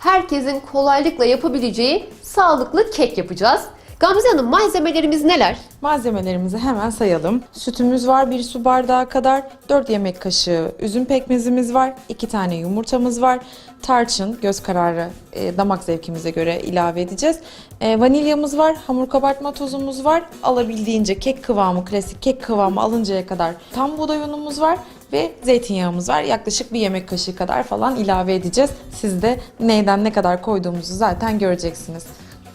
herkesin kolaylıkla yapabileceği sağlıklı kek yapacağız. Gamze Hanım malzemelerimiz neler? Malzemelerimizi hemen sayalım. Sütümüz var 1 su bardağı kadar. 4 yemek kaşığı üzüm pekmezimiz var. 2 tane yumurtamız var. Tarçın göz kararı e, damak zevkimize göre ilave edeceğiz. E, vanilyamız var. Hamur kabartma tozumuz var. Alabildiğince kek kıvamı, klasik kek kıvamı alıncaya kadar tam buğday unumuz var. Ve zeytinyağımız var. Yaklaşık bir yemek kaşığı kadar falan ilave edeceğiz. Siz de neyden ne kadar koyduğumuzu zaten göreceksiniz.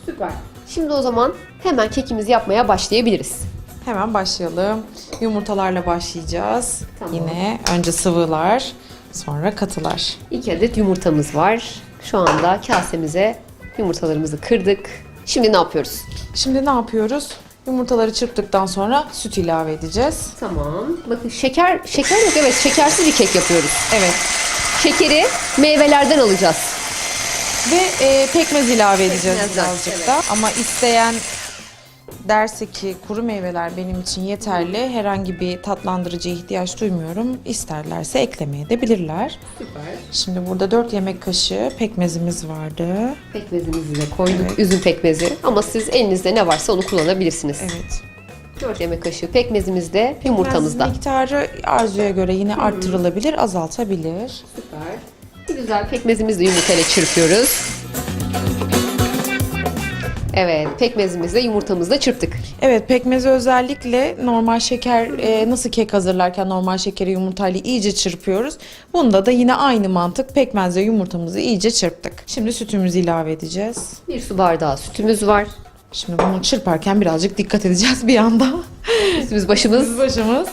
Süper. Şimdi o zaman hemen kekimizi yapmaya başlayabiliriz. Hemen başlayalım. Yumurtalarla başlayacağız. Tamam. Yine önce sıvılar, sonra katılar. 2 adet yumurtamız var. Şu anda kasemize yumurtalarımızı kırdık. Şimdi ne yapıyoruz? Şimdi ne yapıyoruz? Yumurtaları çırptıktan sonra süt ilave edeceğiz. Tamam. Bakın şeker, şeker yok evet şekersiz bir kek yapıyoruz. Evet. Şekeri meyvelerden alacağız. Ve e, pekmez ilave edeceğiz Pekmezden, birazcık da. Ama isteyen derse ki kuru meyveler benim için yeterli. Herhangi bir tatlandırıcıya ihtiyaç duymuyorum. İsterlerse eklemeye de bilirler. Süper. Şimdi burada 4 yemek kaşığı pekmezimiz vardı. Pekmezimizi de koyduk. Evet. Üzüm pekmezi. Ama siz elinizde ne varsa onu kullanabilirsiniz. Evet. 4 yemek kaşığı pekmezimiz de yumurtamızda. Miktarı arzuya göre yine arttırılabilir, azaltabilir. Süper. Bir güzel pekmezimizi de yumurtayla çırpıyoruz. Evet, pekmezimizle yumurtamızı da çırptık. Evet, pekmezi özellikle normal şeker e, nasıl kek hazırlarken normal şekeri yumurtayla iyice çırpıyoruz. Bunda da yine aynı mantık pekmezle yumurtamızı iyice çırptık. Şimdi sütümüzü ilave edeceğiz. Bir su bardağı sütümüz var. Şimdi bunu çırparken birazcık dikkat edeceğiz bir anda. Üstümüz başımız. Başımız.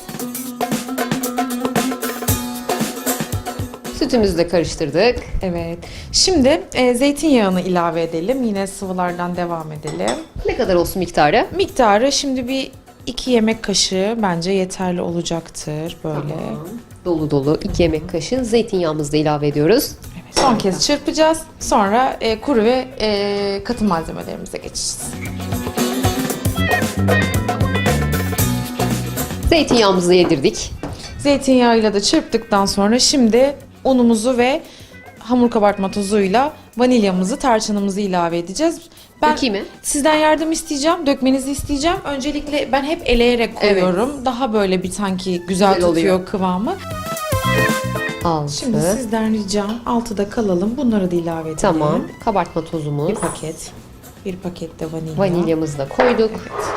Sütümüzü de karıştırdık. Evet. Şimdi e, zeytinyağını ilave edelim. Yine sıvılardan devam edelim. Ne kadar olsun miktarı? Miktarı şimdi bir iki yemek kaşığı bence yeterli olacaktır böyle. Dolu dolu 2 yemek kaşığı zeytinyağımızı da ilave ediyoruz. Evet, son kez çırpacağız. Sonra e, kuru ve e, katı malzemelerimize geçeceğiz. Zeytinyağımızı yedirdik. Zeytinyağıyla da çırptıktan sonra şimdi unumuzu ve hamur kabartma tozuyla vanilyamızı, tarçınımızı ilave edeceğiz. Ben Dökeyim mi? sizden yardım isteyeceğim, dökmenizi isteyeceğim. Öncelikle ben hep eleyerek koyuyorum. Daha böyle bir sanki güzel, Güzel tutuyor oluyor. kıvamı. Altı. Şimdi sizden ricam altıda kalalım. Bunları da ilave edelim. Tamam. Kabartma tozumuz. Bir paket. Bir paket de vanilya. Vanilyamızı da koyduk.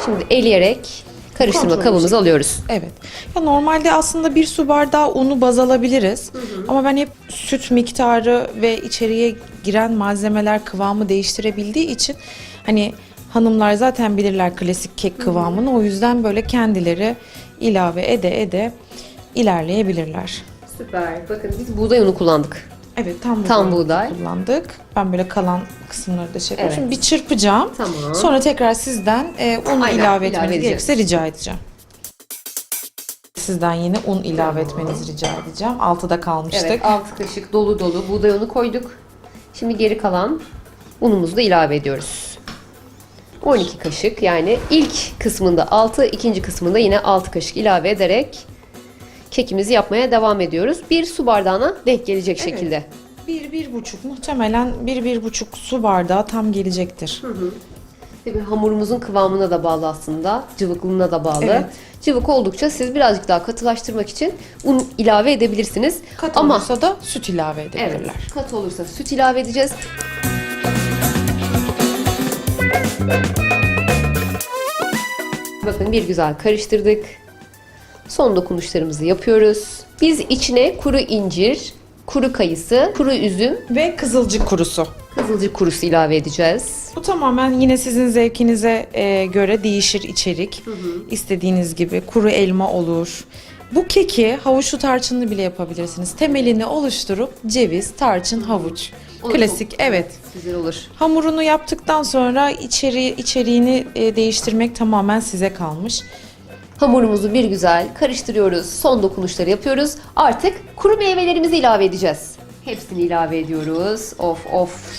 Şimdi eleyerek karıştırma Kontrollü kabımızı alıyoruz. Evet. Ya normalde aslında bir su bardağı unu baz alabiliriz. Ama ben hep süt miktarı ve içeriye giren malzemeler kıvamı değiştirebildiği için hani hanımlar zaten bilirler klasik kek kıvamını. O yüzden böyle kendileri ilave ede ede ilerleyebilirler. Süper. Bakın biz buğday unu kullandık. Evet tam buğday, Tam buğday. kullandık. Ben böyle kalan kısımları da şey yapıyorum. Evet. Şimdi bir çırpacağım. Tamam. Sonra tekrar sizden e, un Aynen, ilave edeceğiz. gerekirse rica edeceğim. Sizden yine un ilave etmenizi rica edeceğim. Altıda kalmıştık. Evet, 6 kaşık dolu dolu buğday unu koyduk. Şimdi geri kalan unumuzu da ilave ediyoruz. 12 kaşık yani ilk kısmında 6, ikinci kısmında yine 6 kaşık ilave ederek kekimizi yapmaya devam ediyoruz. Bir su bardağına denk gelecek Evet. şekilde. Bir, bir buçuk muhtemelen bir, bir buçuk su bardağı tam gelecektir. Tabii hamurumuzun kıvamına da bağlı aslında. Cıvıklığına da bağlı. Evet. Cıvık oldukça siz birazcık daha katılaştırmak için un ilave edebilirsiniz. Katı Ama olursa da süt ilave evet, edebilirler. katı olursa süt ilave edeceğiz. Bakın bir güzel karıştırdık. Son dokunuşlarımızı yapıyoruz. Biz içine kuru incir, kuru kayısı, kuru üzüm, Ve kızılcık kurusu. kızılcık kurusu ilave edeceğiz. Bu tamamen yine sizin zevkinize e, göre değişir içerik. İstediğiniz gibi kuru elma olur. Bu keki havuçlu tarçınlı bile yapabilirsiniz. Temelini oluşturup ceviz, tarçın, havuç. Olur, Klasik çok evet. Güzel olur. Hamurunu yaptıktan sonra içeri içeriğini e, değiştirmek tamamen size kalmış. Hamurumuzu bir güzel karıştırıyoruz. Son dokunuşları yapıyoruz. Artık kuru meyvelerimizi ilave edeceğiz. Hepsini ilave ediyoruz. Of of.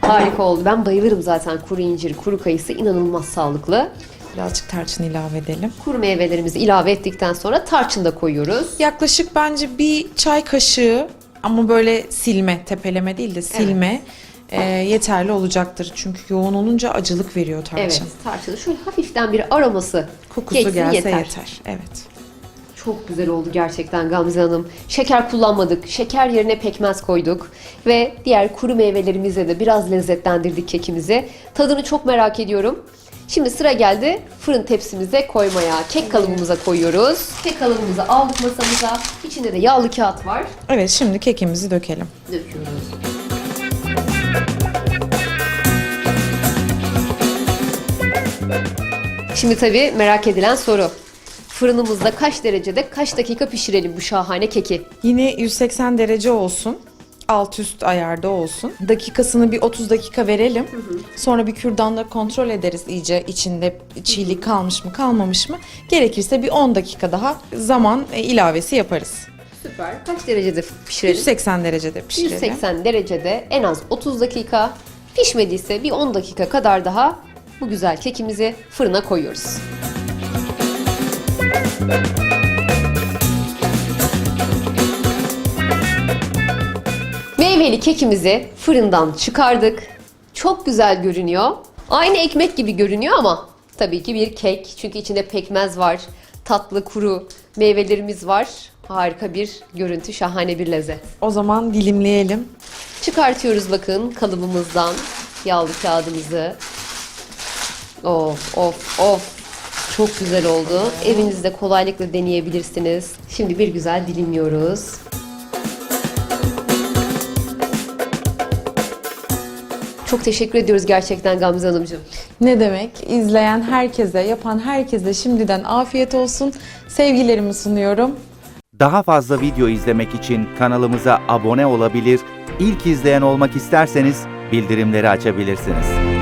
Harika oldu. Ben bayılırım zaten kuru incir, kuru kayısı. inanılmaz sağlıklı. Birazcık tarçın ilave edelim. Kuru meyvelerimizi ilave ettikten sonra tarçın da koyuyoruz. Yaklaşık bence bir çay kaşığı ama böyle silme, tepeleme değil de silme e, yeterli olacaktır. Çünkü yoğun olunca acılık veriyor tarçın. Evet, tarçını şöyle hafiften bir aroması Kokusu geçsin gelse yeter. yeter. Evet. Çok güzel oldu gerçekten Gamze Hanım. Şeker kullanmadık. Şeker yerine pekmez koyduk. Ve diğer kuru meyvelerimizle de biraz lezzetlendirdik kekimizi. Tadını çok merak ediyorum. Şimdi sıra geldi fırın tepsimize koymaya. Kek kalıbımıza koyuyoruz. Kek kalıbımızı aldık masamıza. İçinde de yağlı kağıt var. Evet şimdi kekimizi dökelim. Döküyoruz. Şimdi tabii merak edilen soru. Fırınımızda kaç derecede kaç dakika pişirelim bu şahane keki? Yine 180 derece olsun. Alt üst ayarda olsun. Dakikasını bir 30 dakika verelim. Sonra bir kürdanla kontrol ederiz iyice içinde çiğlik kalmış mı kalmamış mı. Gerekirse bir 10 dakika daha zaman e, ilavesi yaparız. Süper. Kaç derecede pişirelim? 180 derecede pişirelim. 180 derecede en az 30 dakika. Pişmediyse bir 10 dakika kadar daha bu güzel kekimizi fırına koyuyoruz. Meyveli kekimizi fırından çıkardık. Çok güzel görünüyor. Aynı ekmek gibi görünüyor ama tabii ki bir kek. Çünkü içinde pekmez var, tatlı kuru meyvelerimiz var. Harika bir görüntü, şahane bir lezzet. O zaman dilimleyelim. Çıkartıyoruz bakın kalıbımızdan yağlı kağıdımızı. Of of of. Çok güzel oldu. Evinizde kolaylıkla deneyebilirsiniz. Şimdi bir güzel dilimliyoruz. Çok teşekkür ediyoruz gerçekten Gamze Hanımcığım. Ne demek? İzleyen herkese, yapan herkese şimdiden afiyet olsun. Sevgilerimi sunuyorum. Daha fazla video izlemek için kanalımıza abone olabilir, ilk izleyen olmak isterseniz bildirimleri açabilirsiniz.